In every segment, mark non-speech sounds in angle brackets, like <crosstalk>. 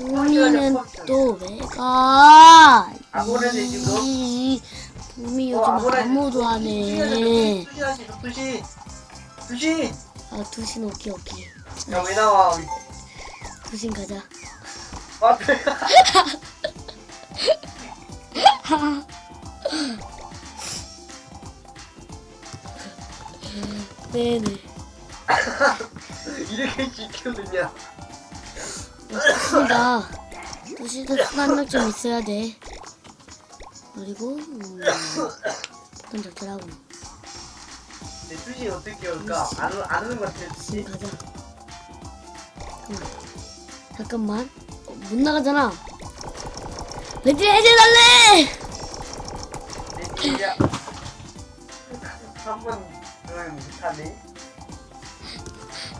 봄이는 또 왜 가? 이 봄이 어, 요즘 아무도 안 해. 두시 두시 아 두신 오케이 오케이. 야왜 나와? 두신 가자. 어, 앞에. <laughs> 네네. <laughs> 이렇게 지켜느냐? 두시다. 두시도 수단력 좀 있어야 돼. 그리고 음, 돈 적절하고. 내 투신 어떻게 올까 안, 오- 안 오는 것 같아 두신 투신 가자. 잠깐만. 잠깐만. 어, 못 나가잖아. 레디 해제달래! 내 투신이야 한번 그러면 못하네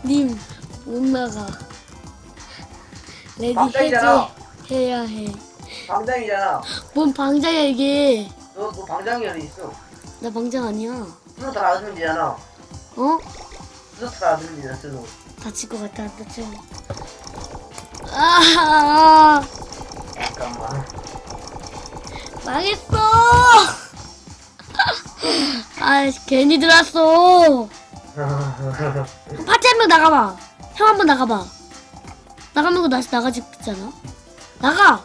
님, 못 나가. 레디 방장이잖아. 해제 해야 해. 방장이잖아 뭔 방장이야 이게? 너, 너 방장이 어디 있어 나 방장 아니야. 스노트 알아주면 되잖아 어? 스노트 알아주면 되잖아 스노 다칠 것 같아. 안 다쳐. 아, 잠깐만 망했어. <laughs> 아, 괜히 들어왔어. <laughs> 파티 한 명 나가봐. 형 한 번 나가봐. 나가면 다시 나가지 않아? 나가.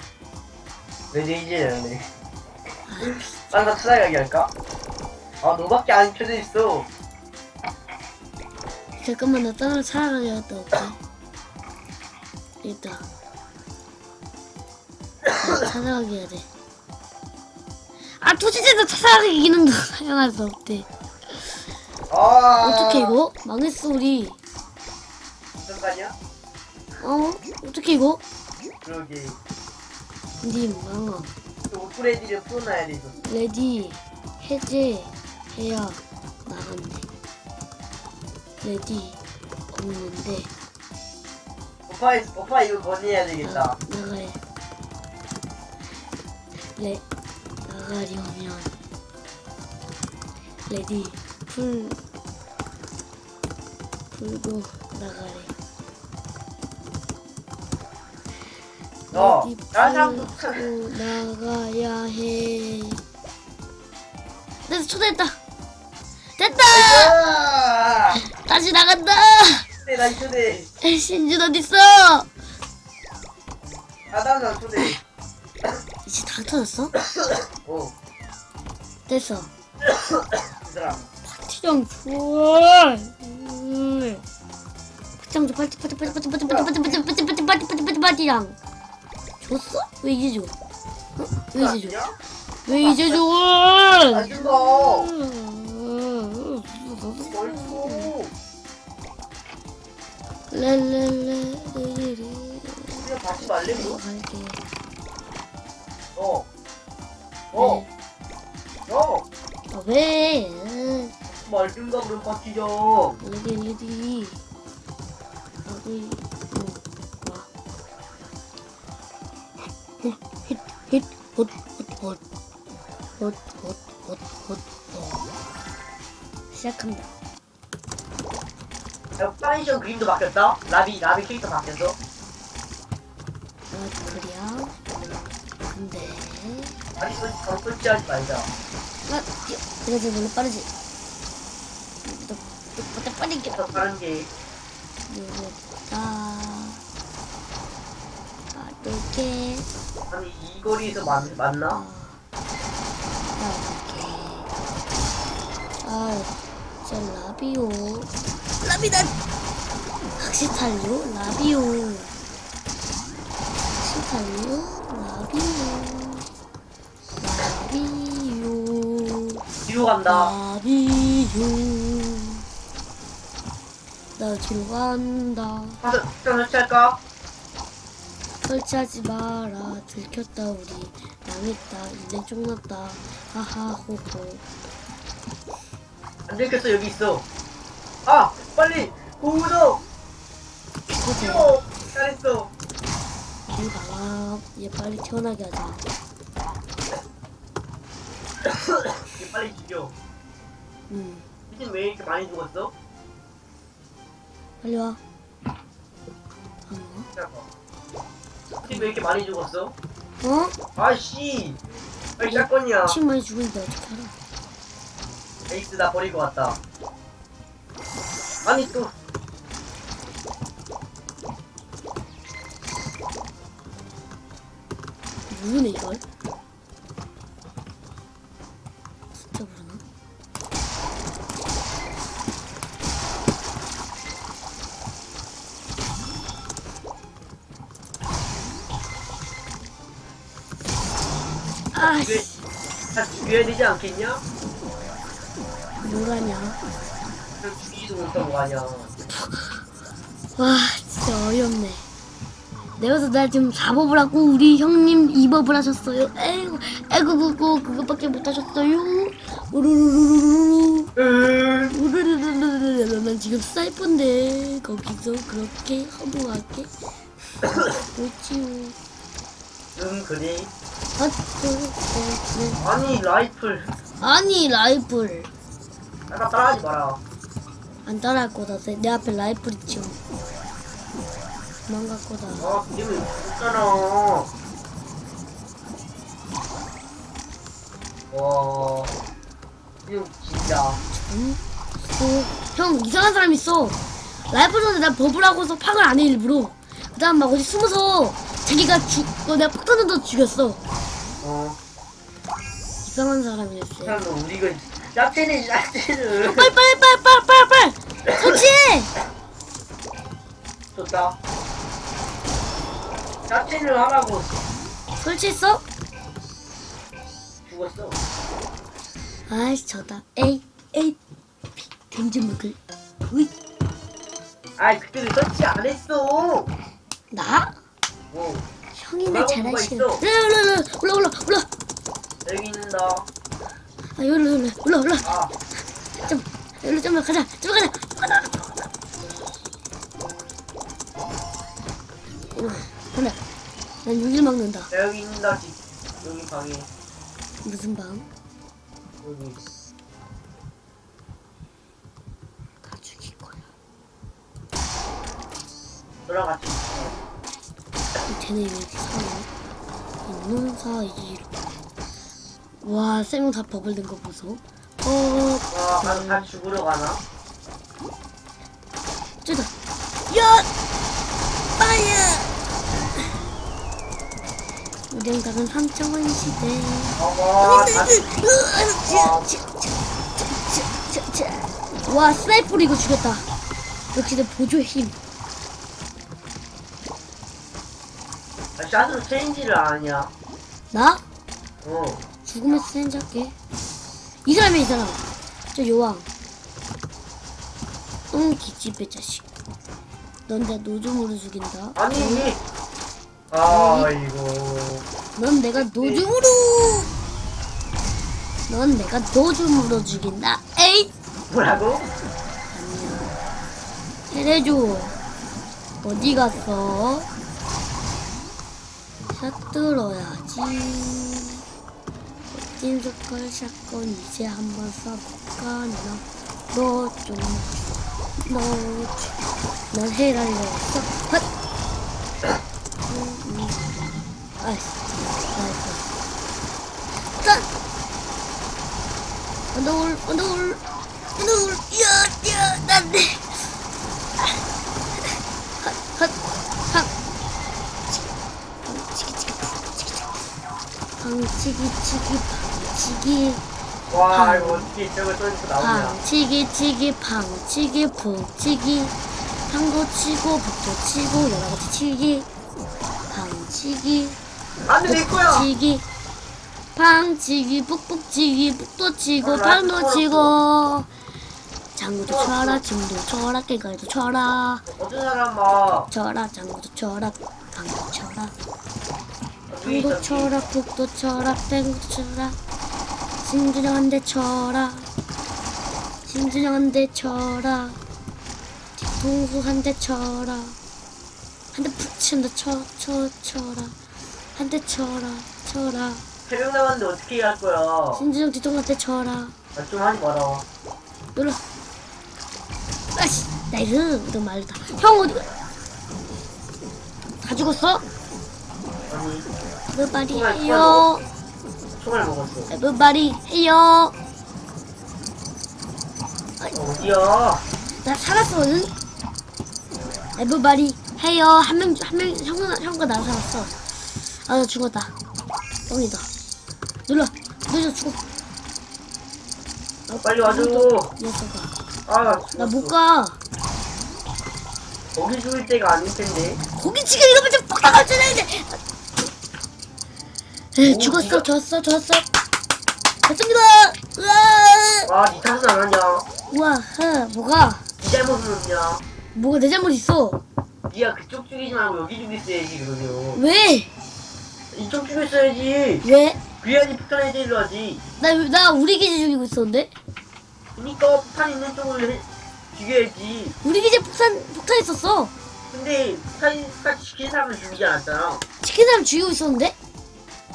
왜 이제 이제 되네 딴거 찾아가게 할까? 아 너밖에 안 켜져 있어 잠깐만 나 다른 찾아가야겠다. 올게. 일단 나 찾아가게 해야 돼. 아 토지제도 찾아가기 기능도 사용할 수 없대. 아 어떻게 이거? 망했어 우리. 잠깐이야? 어? 어떻게 이거? 그러게 님 망아. 또 오프레디를 풀어놔야 돼 이거 레디 해제 해야 나간대. 레디 없는데 오빠 오빠 이거 건의해야 나, 되겠다 나가래. 레 나가려면 레디 풀 풀고 나가래. 너, 사람도 풀고 나가야 해. 됐어 초대했다. 됐다. 아! 다시 나간다. 초대 난 초대 신준 어디 있어? 난 초대 이제 다 터졌어? 어 됐어. 얘들아 파티장 좋아. 음. 파티장 줘. 파티 파티 파티 파티 파티 파티 파티 파티 파티 파티 파티 파티 파티 파티장. 줬어? 왜 이제 줘? 어? 왜 이제 줘? 왜 이제 줘? 안 죽어. 멀고. 랄랄랄리리 우리가 다시 말리고. 갈게. 어. 어. 어. 아, 왜? 말든가 그럼 바뀌죠. 리리 리리. 어디? 시작합니다. 야, 파이션 그림도 바뀌었다? 라비, 라비 캐릭터 바뀌었어? 아 그래야. 근데 아니, 그, 바로 설치하지 말자. 나 뛰어. 내가 제일 원래 빠르지. 너너 빨리 뛰어. 더 다른 게, 아 빠르게. 아니, 이 거리에서 맞, 맞나? 아, 진짜 라비오. 라비다! 확시탈리오? 라비오. 확시탈리오? 라비오. 라비오. 뒤로 간다. 라비오. 나 뒤로 간다. 가서 설치할까? 설치하지 마라. 들켰다, 우리. 망했다. 인생 쪽났다. 하하 호호. 안 들켰어, 여기 있어. 아! 빨리! 고우도! 어! 잘했어. 길 봐라. 얘 빨리 태어나게 하자. 얘 빨리 죽여. 응. 미친 왜 이렇게 많이 죽었어? 빨리 와. 안 와? 잠깐. 팀왜 이렇게 많이 죽었어? 어? 아씨 왜 샷건이야 침 많이 죽으니까 어떻게 알아? 에이스 나 버리고 왔다 아니 또 모르네 이걸. 진짜 모르나? 왜, 아씨 다 죽여야 되지 않겠냐? 뭐라냐? 와 진짜 어이없네. 내가서 나 지금 4법을 하고 우리 형님 2법을 하셨어요. 에이구 에이구 그거 그거밖에 못 하셨어요. 우르르르르르 으 우르르르르르 난 지금 사이퍼인데 거기서 그렇게 허무하게 그렇지요. 응 그래 아니 라이플 아니 라이플 약간 따라하지 마라 안 따라할 거다. 내, 내 앞에 라이플 있죠. 도망갈 거다. 아 님은 죽잖아 와 이거 진짜 응? 어, 형 이상한 사람 있어. 라이프 전에 나 버블 하고서 팍을 안 해 일부러. 그다음 막 어디 숨어서 자기가 죽, 어, 내가 폭탄 던져 죽였어. 어 이상한 사람이었어. 사람은 우리가 짭쟤네 짭쟤는 빨리 빨리 빨리 빨리 빨리 빨리. 설치해. 좋다 짭쟤를 하라고 설치했어? 죽었어 아이씨 저다. 에이 에이 댕지묵을. 으이 아이 그때는 설치 안 했어 나? 뭐 형이 나 뭐라고 잘하시네. 누가 있어? 올라 올라 올라 올라 올라. 여기 있는다 아 올라 올라 올라 올라. 아. 좀 일로 좀 가자. 좀 가자 가자. 오 하나. 난 여길 막는다. 여기 있는다 집. 여기 방에. 무슨 방? 여기 다 죽일 거야 있어 쟤네 왜 이렇게 싸워 이놈 사이로 와세 명다 버블 된거 보소. 어 와, 다, 다 죽으러 가나? 쩌다. 야! 빠야 우량각은 한정원 시대. 어, 다, 와 스나이퍼로 이거 죽였다. 역시 내 보조의 힘. 아, 샷으로 체인지를 안 하냐? 나? 어. 죽으면 스탠지 할게 이 사람이야 이 사람. 저 요왕. 응 기집애 자식. 넌내 노점으로 죽인다. 아니, 아이고. 넌 내가 노점으로 넌 내가 노점으로 죽인다. 에잇! 뭐라고? 해내줘 어디 갔어? 샷 들어야지 색깔 샷건 이제 한번 쏴볼까? 너 너좀넌 해랄렸어. 헛! 음, 음. 아이씨 나이스. 짠! 언더울 언더울 이야 이야 난데 방 치기 치기 방치기 와, 아. 이거 어떻게 저걸 쏘니까 나오냐. 방치기 치기 방치기 북치기 한거 치고 북도 치고 여러 가지 치기 방치기 거야! 북치기 방치기 북북치기 북도 치고 아, 방도 치고 장구도 쳐라 짐도 쳐라 깨가리도 쳐라 어떤 사람 막, 쳐라 장구도 쳐라 있었지. 쳐라 북도 쳐라 땡도 쳐라. 신준영 한대 쳐라. 신준영 한대 쳐라. 뒤통수 한대 쳐라. 한대 푹 친다 쳐쳐 쳐라. 한대 쳐라 쳐라. 새벽 남았는데 어떻게 할 거야? 신준영 뒤통수 한대 쳐라. 아, 좀 하지 마라. 눌러. 아씨 나이스 너 말다. 형 어디 다 죽었어? 아니 총알, 해요. 총알 먹었어 everybody 해요. 어디야 나 살았거든. everybody 해요. 한 명, 한 명, 형과, 형과 나 살았어. 아, 나 죽었다. 뻥이다. 눌러. 눌러 죽어. 아, 빨리 와줘 녀석아. 아나못 가. 거기 죽을 때가 아닐 텐데 고기 지금 이거 좀 뻑뻑할 줄 알았는데. 에, 오, 죽었어, 졌어, 졌어. 됐습니다. 으아, 아니 탓은 안 하냐 우와, 하, 뭐가, 네 잘못은 없냐 뭐가 내 잘못 있어. 니가 그쪽 죽이지 말고 여기 죽였어야지 그러면 왜? 이쪽 죽였어야지 왜? 그래야지 폭탄 해제를 하지 나, 나 우리 기지 죽이고 있었는데? 그니까 폭탄 있는 쪽을 해, 죽여야지 우리 기지 폭탄, 폭탄 있었어. 근데 폭탄 시킨 사람을 죽이지 않았잖아 치킨 사람 죽이고 있었는데?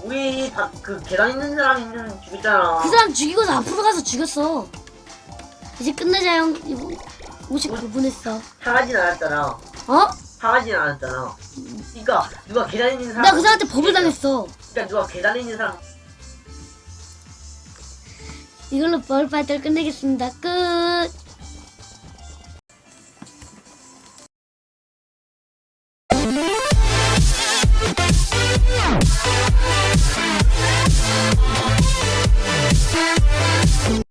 우리 다, 그 계단 있는 사람 있는 죽였잖아 그 사람 죽이고서 앞으로 가서 죽였어. 이제 끝내자, 형. 이거 59분 했어. 당하진 않았잖아 어? 당하진 않았잖아 그니까 누가 계단에 있는 사람 나 그 사람한테 법을 당했어. 그니까 누가 계단에 있는 사람 이걸로 벌 파이터를 끝내겠습니다. 끝.